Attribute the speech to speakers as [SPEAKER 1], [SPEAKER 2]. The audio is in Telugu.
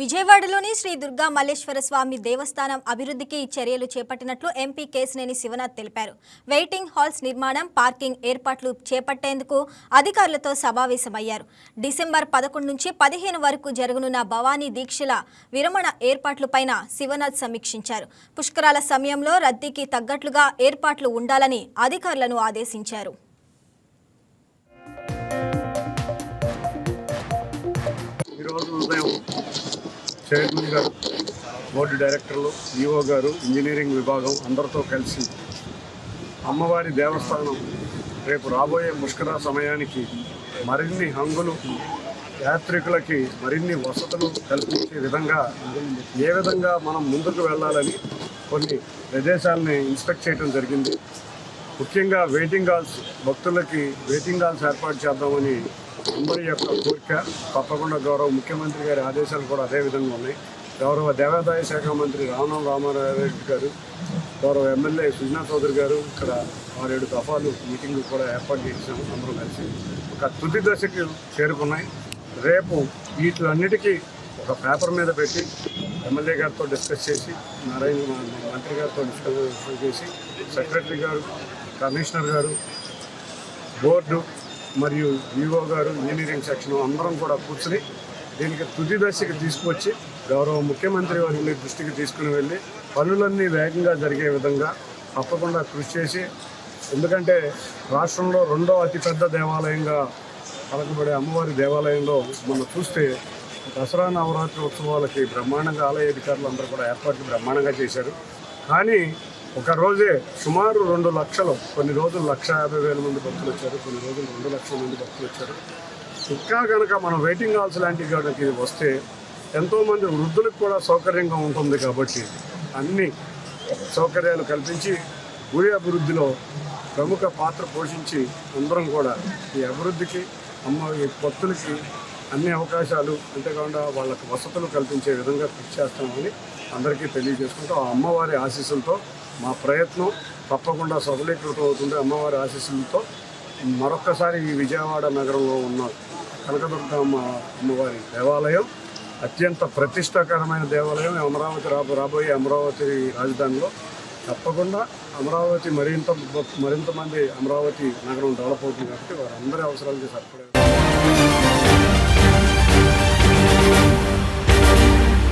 [SPEAKER 1] విజయవాడలోని శ్రీ దుర్గా మల్లేశ్వర స్వామి దేవస్థానం అభివృద్ధికి చర్యలు చేపట్టినట్లు ఎంపీ కేశినేని శివనాథ్ తెలిపారు. వెయిటింగ్ హాల్స్ నిర్మాణం పార్కింగ్ ఏర్పాట్లు చేపట్టేందుకు అధికారులతో సమావేశమయ్యారు. డిసెంబర్ పదకొండు నుంచి పదిహేను వరకు జరగనున్న భవానీ దీక్షల విరమణ ఏర్పాట్లపైన శివనాథ్ సమీక్షించారు. పుష్కరాల సమయంలో రద్దీకి తగ్గట్లుగా ఏర్పాట్లు ఉండాలని అధికారులను ఆదేశించారు.
[SPEAKER 2] చైర్మన్ గారు బోర్డు డైరెక్టర్లు ఈఓ గారు ఇంజనీరింగ్ విభాగం అందరితో కలిసి అమ్మవారి దేవస్థానం రేపు రాబోయే ముష్కరా సమయానికి మరిన్ని హంగులు యాత్రికులకి మరిన్ని వసతులు కల్పించే విధంగా ఏ విధంగా మనం ముందుకు వెళ్ళాలని కొన్ని ప్రదేశాలని ఇన్స్పెక్ట్ చేయడం జరిగింది. ముఖ్యంగా వెయిటింగ్ హాల్స్ భక్తులకి వెయిటింగ్ హాల్స్ ఏర్పాటు చేద్దామని అందరి యొక్క కోరిక తప్పకుండా గౌరవ ముఖ్యమంత్రి గారి ఆదేశాలు కూడా అదే విధంగా ఉన్నాయి. గౌరవ దేవాదాయ శాఖ మంత్రి రామం రామారెడ్డి గారు గౌరవ ఎమ్మెల్యే సుజనా చౌదరి గారు ఇక్కడ ఆరేడు దఫాలు మీటింగ్ కూడా ఏర్పాటు చేశాము అందరూ కలిసి. ఒక తుది దశకి చేరుకున్నాయి. రేపు వీటిలన్నిటికీ ఒక పేపర్ మీద పెట్టి ఎమ్మెల్యే గారితో డిస్కస్ చేసి నారాయణ మంత్రి గారితో డిస్కస్ చేసి సెక్రటరీ గారు కమిషనర్ గారు బోర్డు మరియు ఈఓ గారు ఇంజనీరింగ్ సెక్షన్ అందరం కూడా కూర్చుని దీనికి తుది దశకి తీసుకొచ్చి గౌరవ ముఖ్యమంత్రి వారిని దృష్టికి తీసుకుని వెళ్ళి పనులన్నీ వేగంగా జరిగే విధంగా తప్పకుండా కృషి చేసి ఎందుకంటే రాష్ట్రంలో రెండో అతిపెద్ద దేవాలయంగా పలకబడే అమ్మవారి దేవాలయంలో మనం చూస్తే దసరా నవరాత్రి ఉత్సవాలకి బ్రహ్మాండంగా ఆలయ అధికారులు అందరూ కూడా ఏర్పాట్లు బ్రహ్మాండంగా చేశారు. కానీ ఒకరోజే సుమారు రెండు లక్షలు కొన్ని రోజులు లక్ష యాభై వేల మంది భక్తులు వచ్చారు కొన్ని రోజులు రెండు లక్షల మంది భక్తులు వచ్చారు. ఇంకా కనుక మనం వెయిటింగ్ హాల్స్ లాంటివి కనుక ఇది వస్తే ఎంతోమంది వృద్ధులకు కూడా సౌకర్యంగా ఉంటుంది కాబట్టి అన్ని సౌకర్యాలు కల్పించి గుడి అభివృద్ధిలో ప్రముఖ పాత్ర పోషించి అందరం కూడా ఈ అభివృద్ధికి అమ్మ ఈ భక్తులకి అన్ని అవకాశాలు అంతేకాకుండా వాళ్ళకు వసతులు కల్పించే విధంగా కృషి చేస్తామని అందరికీ తెలియజేసుకుంటూ ఆ అమ్మవారి ఆశీస్సులతో మా ప్రయత్నం తప్పకుండా సఫలీకృతం అవుతుంది అమ్మవారి ఆశీస్సులతో మరొక్కసారి ఈ విజయవాడ నగరంలో ఉన్న కనకదుర్గ అమ్మ అమ్మవారి దేవాలయం అత్యంత ప్రతిష్టాకరమైన దేవాలయం అమరావతి రాబో రాబోయే అమరావతి రాజధానిలో. తప్పకుండా అమరావతి మరింత మరింత మంది అమరావతి నగరం డెవలప్ అవుతుంది కాబట్టి వారందరి అవసరాలకి సరిపడే